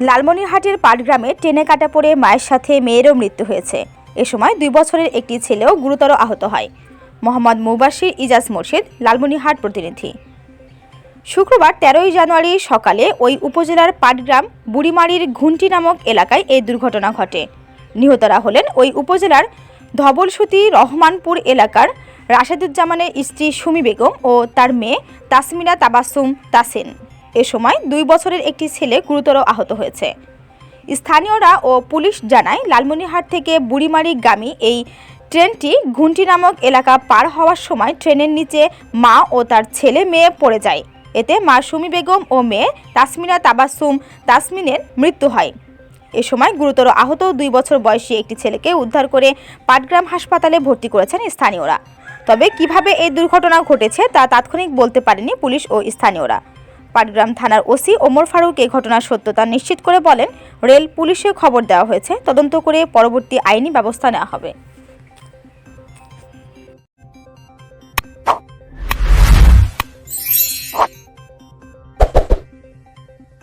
লালমনিরহাটের পাটগ্রামে ট্রেনে কাটা পড়ে মায়ের সাথে মেয়েরও মৃত্যু হয়েছে। এ সময় দুই বছরের একটি ছেলেও গুরুতর আহত হয়। মোহাম্মদ মুবাশির ইজাজ মুর্শিদ, লালমনিরহাট প্রতিনিধি। শুক্রবার তেরোই জানুয়ারি সকালে ওই উপজেলার পাটগ্রাম বুড়িমারির ঘুন্টি নামক এলাকায় এই দুর্ঘটনা ঘটে। নিহতরা হলেন ওই উপজেলার ধবলসুতি রহমানপুর এলাকার রাশেদুজ্জামানের স্ত্রী সুমি বেগম ও তার মেয়ে তাসমিনা তাবাসুম তাসিন। এ সময় দুই বছরের একটি ছেলে গুরুতর আহত হয়েছে। স্থানীয়রা ও পুলিশ জানায়, লালমনিরহাট থেকে বুড়িমারি গামী এই ট্রেনটি ঘুন্টি নামক এলাকা পার হওয়ার সময় ট্রেনের নিচে মা ও তার ছেলে মেয়ে পড়ে যায়। এতে মা সুমি বেগম ও মেয়ে তাসমিনা তাবাসুম তাসমিনের মৃত্যু হয়। এ সময় গুরুতর আহত দুই বছর বয়সী একটি ছেলেকে উদ্ধার করে পাটগ্রাম হাসপাতালে ভর্তি করেছেন স্থানীয়রা। তবে কীভাবে এই দুর্ঘটনা ঘটেছে তা তাৎক্ষণিক বলতে পারেনি পুলিশ ও স্থানীয়রা। পাটগ্রাম থানার ওসি ওমর ফারুক এই ঘটনার সত্যতা নিশ্চিত করে বলেন, রেল পুলিশে খবর দেওয়া হয়েছে। তদন্ত করে পরবর্তী আইনি ব্যবস্থা নেওয়া হবে।